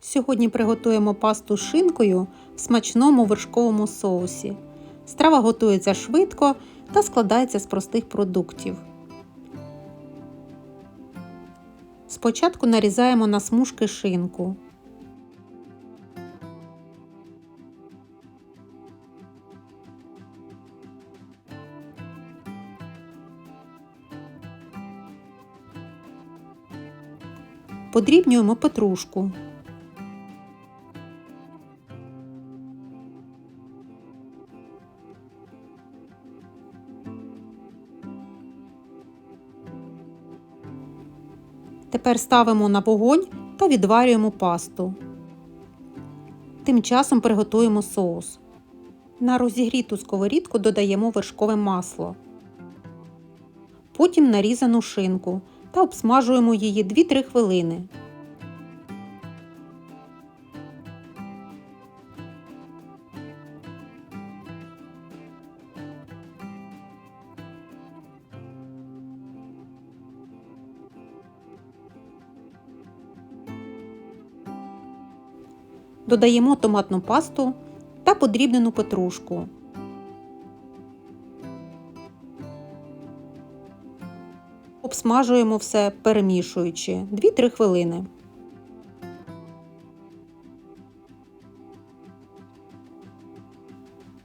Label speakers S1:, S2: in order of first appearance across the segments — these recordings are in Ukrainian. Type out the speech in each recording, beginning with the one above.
S1: Сьогодні приготуємо пасту з шинкою в смачному вершковому соусі. Страва готується швидко та складається з простих продуктів. Спочатку нарізаємо на смужки шинку. Подрібнюємо петрушку. Тепер ставимо на вогонь та відварюємо пасту. Тим часом приготуємо соус. На розігріту сковорідку додаємо вершкове масло. Потім нарізану шинку та обсмажуємо її 2-3 хвилини. Додаємо томатну пасту та подрібнену петрушку. Обсмажуємо все перемішуючи 2-3 хвилини.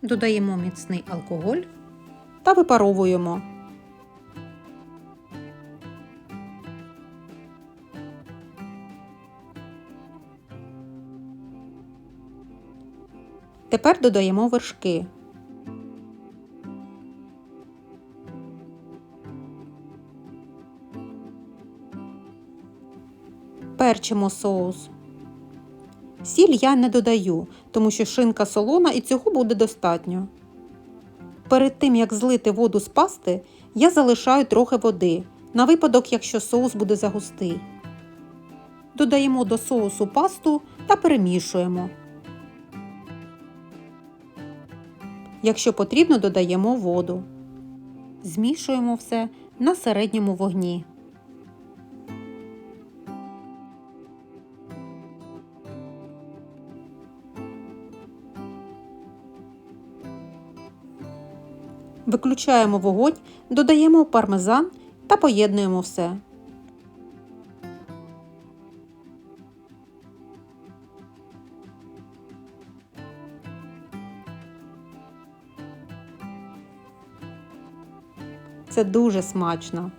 S1: Додаємо міцний алкоголь та випаровуємо. Тепер додаємо вершки. Перчимо соус. Сіль я не додаю, тому що шинка солона і цього буде достатньо. Перед тим як злити воду з пасти, я залишаю трохи води, на випадок, якщо соус буде загустий. Додаємо до соусу пасту та перемішуємо. Якщо потрібно, додаємо воду. Змішуємо все на середньому вогні. Виключаємо вогонь, додаємо пармезан та поєднуємо все. Це дуже смачно.